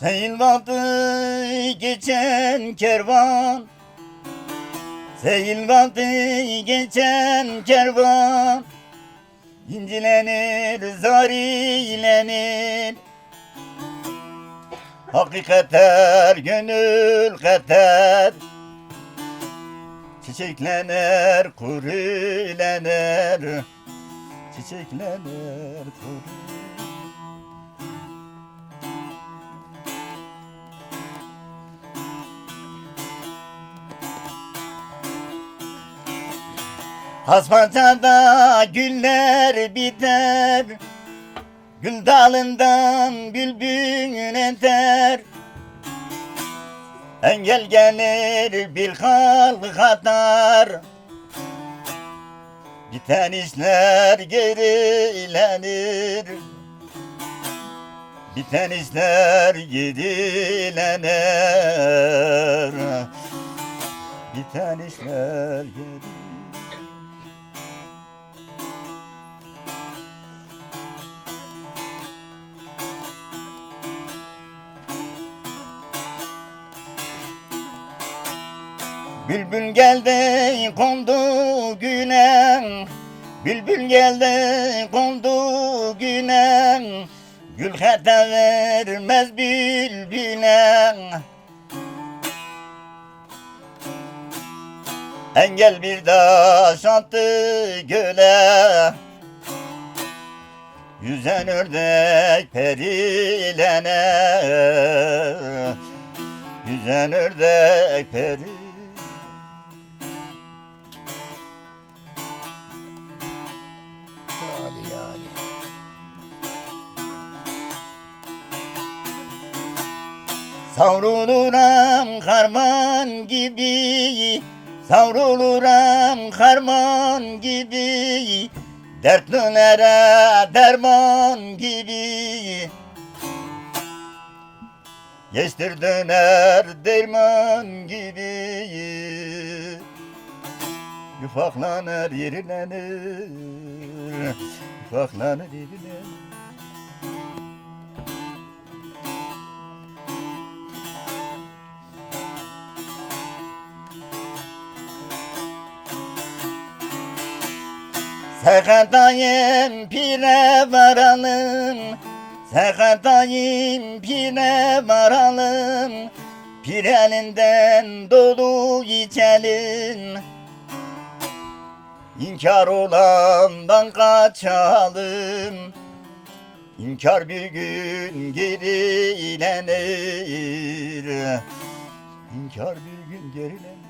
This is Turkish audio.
Seyilvadı geçen kervan. Seyilvadı geçen kervan. İncilenir, zarilenir Hakikater, gönül kater. Çiçeklenir, kurulenir Çiçeklenir, kurulenir Hasbacada güller biter. Gül dalından bülbül eter Engel gelir bir halk atar. Biten işler gerilenir Biten işler gerilenir Biten işler gerilenir Bülbül geldi kondu güne. Bülbül geldi kondu güne. Gül hata vermez bülbüle Engel bir taş attı göle. Yüzen ördek perilene. Yüzen ördek peri Yani yani. Savruluram harman gibi Savruluram harman gibi Dertlilere derman gibi Geçtir döner derman gibi Yufaklanır yerilenir Yufaklanır yerilenir Sekatayım pire varalım Sekatayım pire varalım Pir elinden dolu içelim İnkar olandan kaçalım. İnkar bir gün gerilenir. İnkar bir gün gerilenir